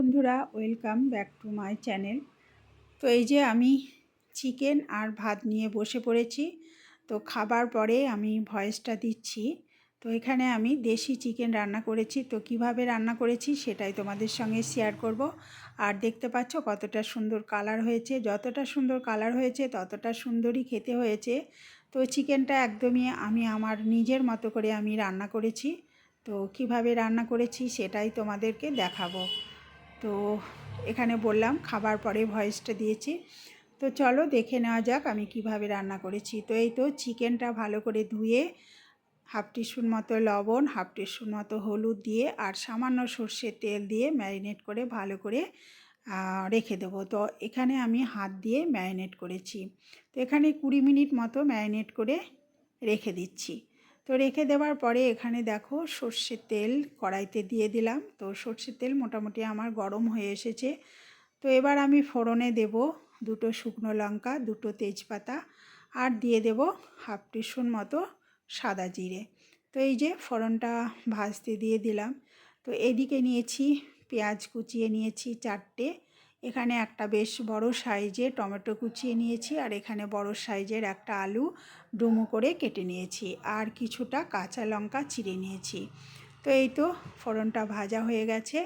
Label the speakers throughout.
Speaker 1: বন্ধুরা, welcome back to my channel. তো এই যে আমি চিকেন আর ভাত নিয়ে বসে পড়েছি, তো খাবার পরে আমি ভয়েসটা দিচ্ছি। তো এখানে আমি দেশি চিকেন রান্না করেছি, তো কীভাবে রান্না করেছি সেটাই তোমাদের সঙ্গে শেয়ার করব। আর দেখতে পাচ্ছ কতটা সুন্দর কালার হয়েছে, যতটা সুন্দর কালার হয়েছে, ততটা সুন্দরই খেতে হয়েছে। তো চিকেনটা একদমই আমি আমার নিজের মতো করে আমি রান্না করেছি। তো কীভাবে রান্না করেছি সেটাই তোমাদেরকে দেখাবো। তো এখানে বললাম খাবার পরে ভয়েসটা দিয়েছি। তো চলো দেখে নেওয়া যাক আমি কীভাবে রান্না করেছি। তো এই তো চিকেনটা ভালো করে ধুয়ে হাফ টিস্পুন মতো লবণ, হাফ টিস্পুন মতো হলুদ দিয়ে আর সামান্য সর্ষের তেল দিয়ে ম্যারিনেট করে ভালো করে রেখে দেবো। তো এখানে আমি হাত দিয়ে ম্যারিনেট করেছি। তো এখানে কুড়ি মিনিট মতো ম্যারিনেট করে রেখে দিচ্ছি। তো রেখে দেওয়ার পরে এখানে দেখো সর্ষের তেল কড়াইতে দিয়ে দিলাম। তো সর্ষের তেল মোটামুটি আমার গরম হয়ে এসেছে। তো এবার আমি ফোড়নে দেব দুটো শুকনো লঙ্কা, দুটো তেজপাতা আর দিয়ে দেব হাফ টিস্পুন মতো সাদা জিরে। তো এই যে ফোড়নটা ভাজতে দিয়ে দিলাম। তো এদিকে নিয়েছি পেঁয়াজ কুচিয়ে নিয়েছি চারটে। এখানে একটা বেশ বড় সাইজে টমেটো কুচিয়ে নিয়েছি আর এখানে বড় সাইজের একটা আলু ডুমো করে কেটে নিয়েছি আর কিছুটা কাঁচা লঙ্কা চিড়ে নিয়েছি। তো এই তো ফোড়নটা ভাজা হয়ে গেছে।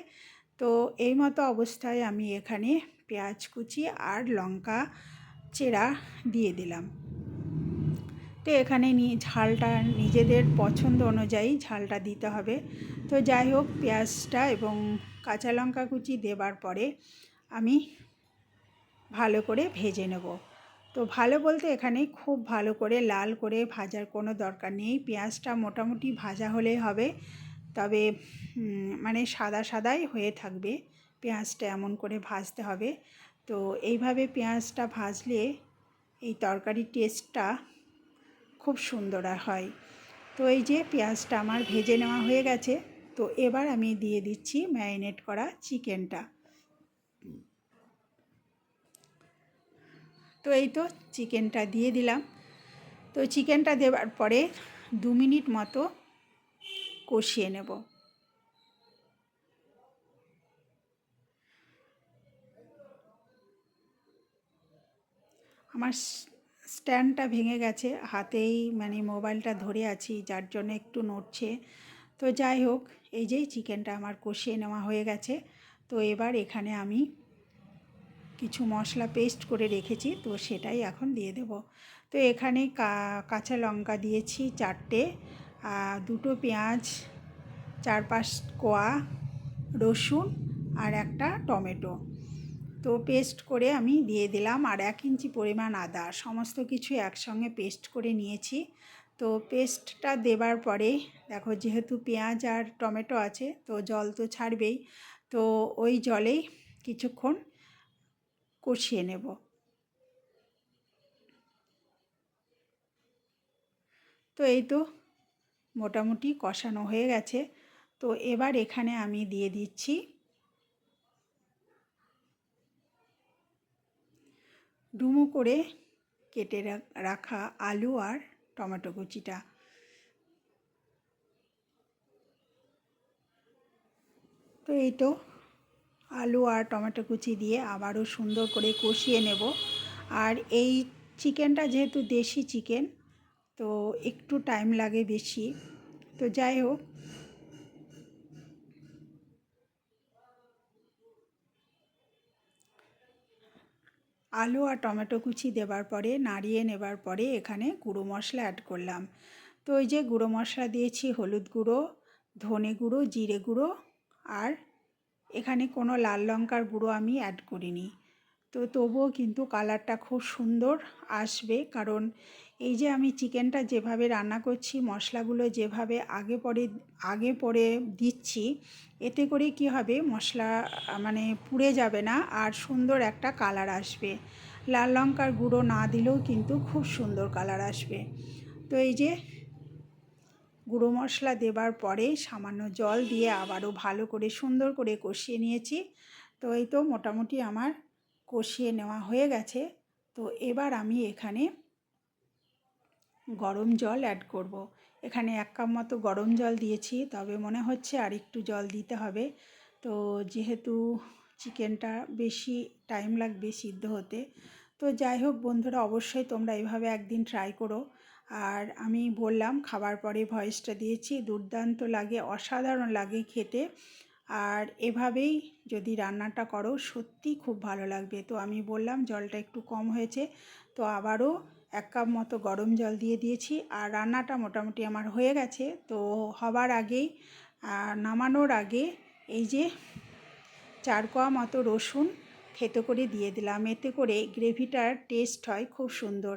Speaker 1: তো এই মতো অবস্থায় আমি এখানে পেঁয়াজ কুচি আর লঙ্কা চেরা দিয়ে দিলাম। তো এখানে নিয়ে ঝালটা নিজেদের পছন্দ অনুযায়ী ঝালটা দিতে হবে। তো যাই হোক, পেঁয়াজটা এবং কাঁচা লঙ্কা কুচি দেবার পরে আমি ভালো করে ভেজে নেব। তো ভালো বলতে এখানে খুব ভালো করে লাল করে ভাজার কোনো দরকার নেই। পেঁয়াজটা মোটামুটি ভাজা হলেই হবে। তবে মানে সাদা সাদাই হয়ে থাকবে। পেঁয়াজটা এমন করে ভাজতে হবে। তো এইভাবে পেঁয়াজটা ভাজলে এই তরকারির টেস্টটা খুব সুন্দর হয়। তো এই যে পেঁয়াজটা আমার ভেজে নেওয়া হয়ে গেছে। তো এবার আমি দিয়ে দিচ্ছি ম্যারিনেট করা চিকেনটা। তো এই তো চিকেনটা দিয়ে দিলাম। তো চিকেনটা দেওয়ার পরে দু মিনিট মতো কষিয়ে নেব। আমার স্ট্যান্ডটা ভেঙে গেছে, হাতেই মানে মোবাইলটা ধরে আছি, যার জন্য একটু নড়ছে। তো যাই হোক, এই যে চিকেনটা আমার কষিয়ে নেওয়া হয়ে গেছে। তো এবার এখানে আমি কিছু মশলা পেস্ট করে রেখেছি, তো সেটাই এখন দিয়ে দেব। তো এখানে কাঁচা লঙ্কা দিয়েছি চারটে দুটো পেঁয়াজ, চার পাঁচ কোয়া, রসুন আর একটা টমেটো। তো পেস্ট করে আমি দিয়ে দিলাম আর এক ইঞ্চি পরিমাণ আদা, সমস্ত কিছু একসঙ্গে পেস্ট করে নিয়েছি। তো পেস্টটা দেবার পরে, দেখো যেহেতু পেঁয়াজ আর টমেটো আছে, তো জল তো ছাড়বেই, তো ওই জলেই কিছুক্ষণ কষিয়ে নেব। তো এই তো মোটামুটি কষানো হয়ে গেছে। তো এবার এখানে আমি দিয়ে দিচ্ছি ডুমো করে কেটে রাখা আলু আর টমেটো কুচিটা। তো এই তো আলু আর টমেটো কুচি দিয়ে আবারও সুন্দর করে কষিয়ে নেব। আর এই চিকেনটা যেহেতু দেশি চিকেন, তো একটু টাইম লাগে বেশি। তো যাই হোক। আলু আর টমেটো কুচি দেবার পরে, নাড়িয়ে নেবার পরে এখানে গুঁড়ো মশলা অ্যাড করলাম। তো ওই যে গুঁড়ো মশলা দিয়েছি, হলুদ গুঁড়ো, ধনে গুঁড়ো, জিরে গুঁড়ো আর এখানে কোনো লাল লঙ্কার গুঁড়ো আমি অ্যাড করিনি। তো তবুও কিন্তু কালারটা খুব সুন্দর আসবে, কারণ এই যে আমি চিকেনটা যেভাবে রান্না করছি, মশলাগুলো যেভাবে আগে পরে আগে পরে দিচ্ছি, এতে করে কি হবে, মশলা মানে পুড়ে যাবে না আর সুন্দর একটা কালার আসবে। লাল লঙ্কার গুঁড়ো না দিলেও কিন্তু খুব সুন্দর কালার আসবে। তো এই যে গুঁড়ো মশলা দেবার পরে সামান্য জল দিয়ে আবারও ভালো করে সুন্দর করে কষিয়ে নিয়েছি। তো এই তো মোটামুটি আমার কষিয়ে নেওয়া হয়ে গেছে। তো এবার আমি এখানে গরম জল অ্যাড করব। এখানে এক কাপ মতো গরম জল দিয়েছি, তবে মনে হচ্ছে আর একটু জল দিতে হবে। তো যেহেতু চিকেনটা বেশি টাইম লাগবে সিদ্ধ হতে, তো যাই হোক বন্ধুরা, অবশ্যই তোমরা এভাবে একদিন ট্রাই করো। আর আমি বললাম, খাবার পরে ভয়েসটা দিয়েছি, দুর্দান্ত লাগে, অসাধারণ লাগে খেতে। আর এভাবেই যদি রান্নাটা করো, সত্যি খুব ভালো লাগবে। তো আমি বললাম, জলটা একটু কম হয়েছে। তো আবারও এক কাপ মতো গরম জল দিয়ে দিয়েছি। আর রান্নাটা মোটামুটি আমার হয়ে গেছে। তো হবার আগেই নামানোর আগে এই যে চার কোয়া মতো রসুন থেতো করে দিয়ে দিলাম। এতে করে গ্রেভিটার টেস্ট হয় খুব সুন্দর।